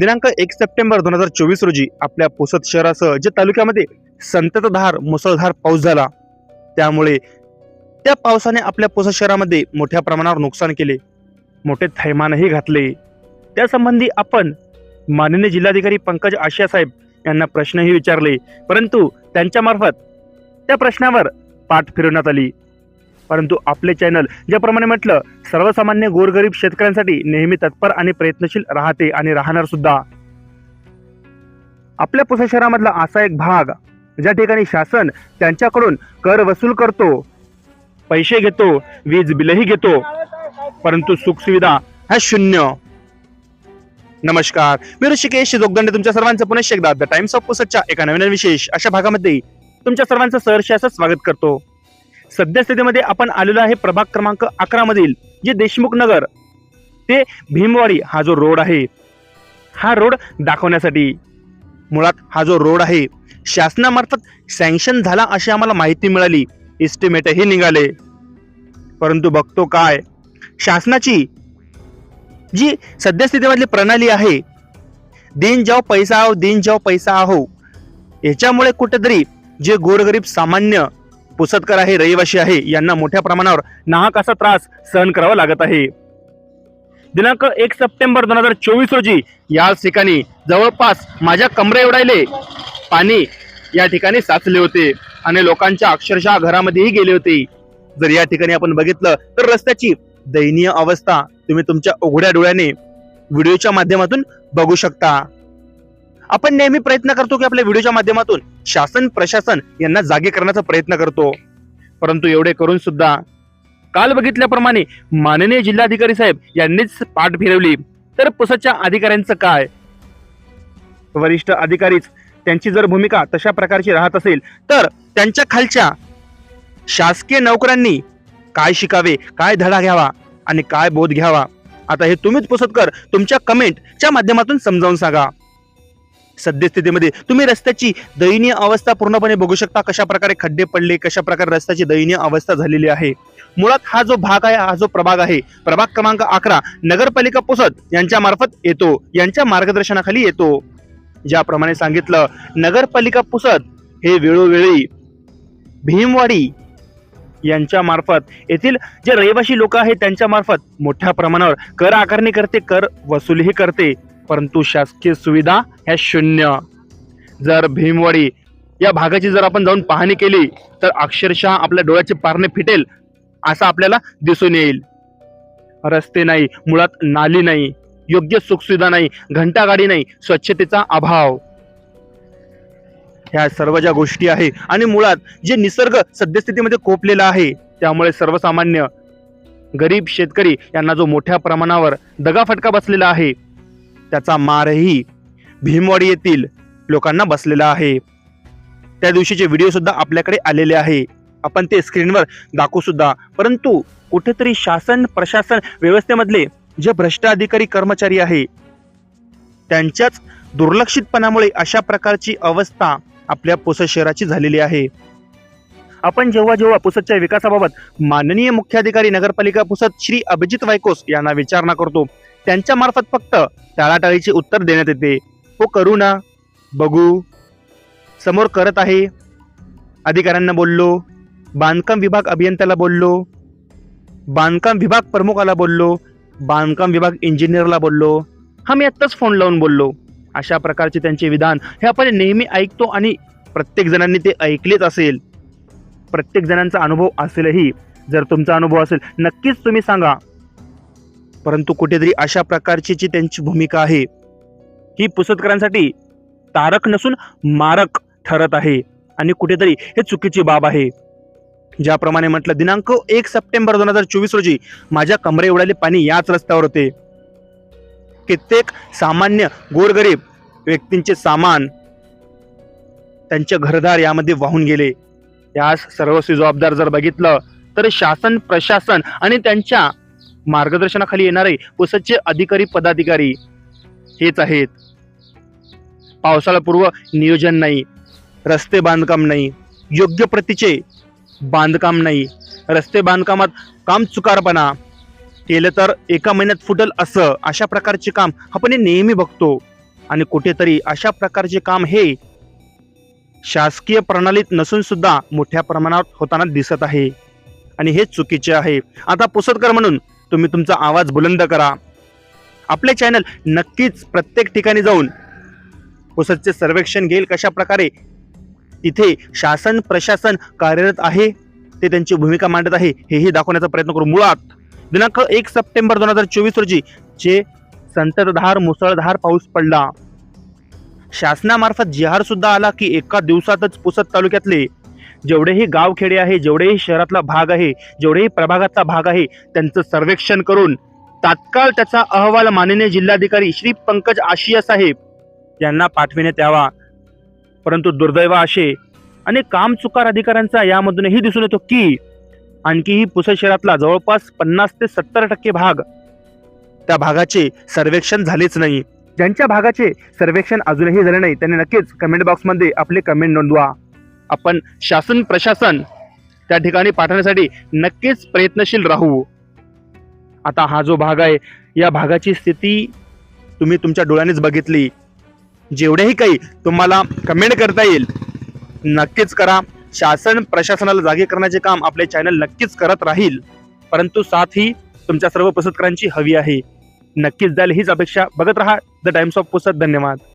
दिनांक एक सप्टेंबर दोन हजार चोवीस रोजी आपल्या पुसद शहरासह जे तालुक्यामध्ये संततधार मुसळधार पाऊस झाला त्यामुळे त्या पावसाने आपल्या पुसद शहरामध्ये मोठ्या प्रमाणावर नुकसान केले मोठे थैमानही घातले. त्यासंबंधी आपण माननीय जिल्हाधिकारी पंकज आशिया साहेब यांना प्रश्नही विचारले परंतु त्यांच्यामार्फत त्या प्रश्नावर पाठ फिरवण्यात आली. परंतु आपले चॅनल ज्याप्रमाणे म्हटलं सर्वसामान्य गोरगरीब शेतकऱ्यांसाठी नेहमी तत्पर आणि प्रयत्नशील राहते आणि राहणार सुद्धा. आपल्या पुणे शहरामधला असा एक भाग ज्या ठिकाणी शासन त्यांच्याकडून कर वसूल करतो पैसे घेतो वीज बिलही घेतो परंतु सुखसुविधा ह्या शून्य. नमस्कार मी ऋषिकेश जोगदंडे तुमच्या सर्वांचं पुनश्च एकदा द टाइम्स ऑफ पुसटच्या एका नवीन विशेष अशा भागामध्ये तुमच्या सर्वांचं सहर्ष असं स्वागत करतो. सद्यस्थितीमध्ये आपण आलेलो आहे प्रभाग क्रमांक अकरा मधील जे देशमुख नगर. ते भीमवाडी हा जो रोड आहे हा रोड दाखवण्यासाठी. मुळात हा जो रोड आहे शासनामार्फत सँक्शन झाला अशी आम्हाला माहिती मिळाली. इस्टिमेटही निघाले. परंतु बघतो काय शासनाची जी सद्यस्थितीमधली प्रणाली आहे दिन जाव पैसा आहो दिन जाव पैसा आहो याच्यामुळे कुठेतरी जे गोरगरीब सामान्य पुसदकर आहे रहिवाशी आहे यांना मोठ्या प्रमाणावर नाहक असा त्रास सहन करावा लागत आहे. दिनांक एक सप्टेंबर दोन हजार चोवीस रोजी याच ठिकाणी जवळपास माझ्या कमरे एवढायले पाणी या ठिकाणी साचले होते आणि लोकांच्या अक्षरशः घरामध्येही गेले होते. जर या ठिकाणी आपण बघितलं तर रस्त्याची दयनीय अवस्था तुम्ही तुमच्या उघड्या डोळ्याने व्हिडिओच्या माध्यमातून बघू शकता. आपण नेहमी प्रयत्न करतो की आपल्या व्हिडिओच्या माध्यमातून शासन प्रशासन यांना जागे करण्याचा प्रयत्न करतो. परंतु एवढे करून सुद्धा काल बघितल्याप्रमाणे माननीय जिल्हाधिकारी साहेब यांनीच पाठ फिरवली. तर पुसदच्या अधिकाऱ्यांचं काय? वरिष्ठ अधिकारीच त्यांची जर भूमिका तशा प्रकारची राहत असेल तर त्यांच्या खालच्या शासकीय नोकऱ्यांनी काय शिकावे काय धडा घ्यावा आणि काय बोध घ्यावा? आता हे तुम्हीच पुसतकर तुमच्या कमेंटच्या माध्यमातून समजावून सांगा. सद्यस्थितीमध्ये. तुम्ही रस्त्याची दयनीय अवस्था पूर्णपणे बघू शकता. कशा प्रकारे खड्डे पडले कशा प्रकारे रस्त्याची दयनीय अवस्था झालेली आहे. मुळात हा जो भाग आहे हा जो प्रभाग आहे प्रभाग क्रमांक अकरा नगरपालिका पुसद यांच्या मार्फत येतो यांच्या मार्गदर्शनाखाली येतो. ज्याप्रमाणे सांगितलं नगरपालिका पुसद हे वेळोवेळी भीमवाडी यांच्या मार्फत येथील जे रहिवासी लोक आहेत त्यांच्या मार्फत मोठ्या प्रमाणावर कर आकारणी करते कर वसुलीही करते. परंतु शासकीय सुविधा ह्या शून्य. जर भीमवाडी या भागाची जर आपण जाऊन पाहणी केली तर अक्षरशः आपल्या डोळ्याचे पारणे फिटेल असं आपल्याला दिसून येईल. रस्ते नाही मुळात नाली नाही योग्य सुखसुविधा नाही घंटागाडी नाही स्वच्छतेचा अभाव. ह्या सर्व ज्या गोष्टी आहे आणि मुळात जे निसर्ग सद्यस्थितीमध्ये कोपलेला आहे त्यामुळे सर्वसामान्य गरीब शेतकरी यांना जो मोठ्या प्रमाणावर दगाफटका बसलेला आहे त्याचा मारही भीमवाडी येथील लोकांना बसलेला आहे. त्या दिवशीचे व्हिडिओ सुद्धा आपल्याकडे आलेले आहे. आपण ते स्क्रीनवर दाखवू सुद्धा. परंतु कुठेतरी शासन प्रशासन व्यवस्थेमधले जे भ्रष्ट अधिकारी कर्मचारी आहे त्यांच्याच दुर्लक्षितपणामुळे अशा प्रकारची अवस्था आपल्या पुसद शहराची झालेली आहे. आपण जेव्हा जेव्हा पुसदच्या विकासाबाबत माननीय मुख्याधिकारी नगरपालिका पुसद श्री अभिजित वायकोस यांना विचारणा करतो त्यांच्या मार्फत फक्त टाळाटाळीचे उत्तर देण्यात येते. हो करू ना. बघू. समोर करत आहे. अधिकाऱ्यांना बोललो. बांधकाम विभाग अभियंत्याला बोललो. बांधकाम विभाग प्रमुखाला बोललो. बांधकाम विभाग इंजिनियरला बोललो. हा मी आत्ताच फोन लावून बोललो. अशा प्रकारचे त्यांचे विधान हे आपण नेहमी ऐकतो आणि प्रत्येक जणांनी ते ऐकलेच असेल. प्रत्येक जणांचा अनुभव असेलही. जर तुमचा अनुभव असेल नक्कीच तुम्ही सांगा. परंतु कुठेतरी अशा प्रकारची जी त्यांची भूमिका आहे ही पुसतकरांसाठी तारक नसून मारक ठरत आहे. आणि कुठेतरी हे चुकीची बाब आहे. ज्याप्रमाणे म्हटलं दिनांक एक सप्टेंबर दोन हजार चोवीस रोजी माझ्या कमरे उडाले पाणी याच रस्त्यावर होते. कित्येक सामान्य गोरगरीब व्यक्तींचे सामान त्यांचे घरदार यामध्ये वाहून गेले. यास सर्वस्वी जबाबदार जर बघितलं तर शासन प्रशासन आणि त्यांच्या मार्गदर्शनाखाली येणारे पुसदचे अधिकारी पदाधिकारी हेच आहेत. पावसाळापूर्व नियोजन नाही रस्ते बांधकाम नाही योग्य प्रतीचे बांधकाम नाही रस्ते बांधकामात काम चुकारपणा केलं तर एका महिन्यात फुटल असं अशा प्रकारचे काम आपण हे नेहमी बघतो. आणि कुठेतरी अशा प्रकारचे काम हे शासकीय प्रणालीत नसून सुद्धा मोठ्या प्रमाणात होताना दिसत आहे. आणि हे चुकीचे आहे. आता पुसदकर म्हणून तुम्ही तुमचा आवाज बुलंद करा. आपले चॅनल नक्कीच प्रत्येक ठिकाणी जाऊन पुसतचे सर्वेक्षण घेईल कशा प्रकारे तिथे शासन प्रशासन कार्यरत आहे ते त्यांची भूमिका मांडत आहे हेही दाखवण्याचा प्रयत्न करू. मुळात दिनांक एक सप्टेंबर दोन हजार चोवीस रोजी जे संततधार मुसळधार पाऊस पडला. शासनामार्फत जिहार सुद्धा आला की एका दिवसातच पुसद तालुक्यातले जेवढेही गावखेडे आहे जेवढेही शहरातला भाग आहे जेवढेही प्रभागातला भाग आहे त्यांचं सर्वेक्षण करून तात्काळ त्याचा अहवाल माननीय जिल्हाधिकारी श्री पंकज आशिया साहेब यांना पाठविण्यात यावा. परंतु दुर्दैव असे अनेक कामचुकार अधिकाऱ्यांचा यामधूनही दिसून येतो की आणखीही पुसद शहरातला जवळपास पन्नास ते सत्तर टक्के भाग त्या भागाचे सर्वेक्षण झालेच नाही. ज्यांच्या भागाचे सर्वेक्षण अजूनही झाले नाही त्यांनी नक्कीच कमेंट बॉक्समध्ये आपले कमेंट नोंदवा. आपण शासन प्रशासन त्या ठिकाणी पाठवण्यासाठी नक्कीच प्रयत्नशील राहू. आता हा जो भाग आहे या भागाची स्थिती तुम्ही तुमच्या डोळ्यानेच बघितली. जेवढेही काही तुम्हाला कमेंट करता येईल नक्कीच करा. शासन प्रशासनाला जागे करण्याचे काम आपले चॅनल नक्कीच करत राहील. परंतु साथ ही तुमच्या सर्व पुसदकरांची हवी आहे. नक्कीच जाईल हीच अपेक्षा बघत राहा. द टाइम्स ऑफ पुसत धन्यवाद.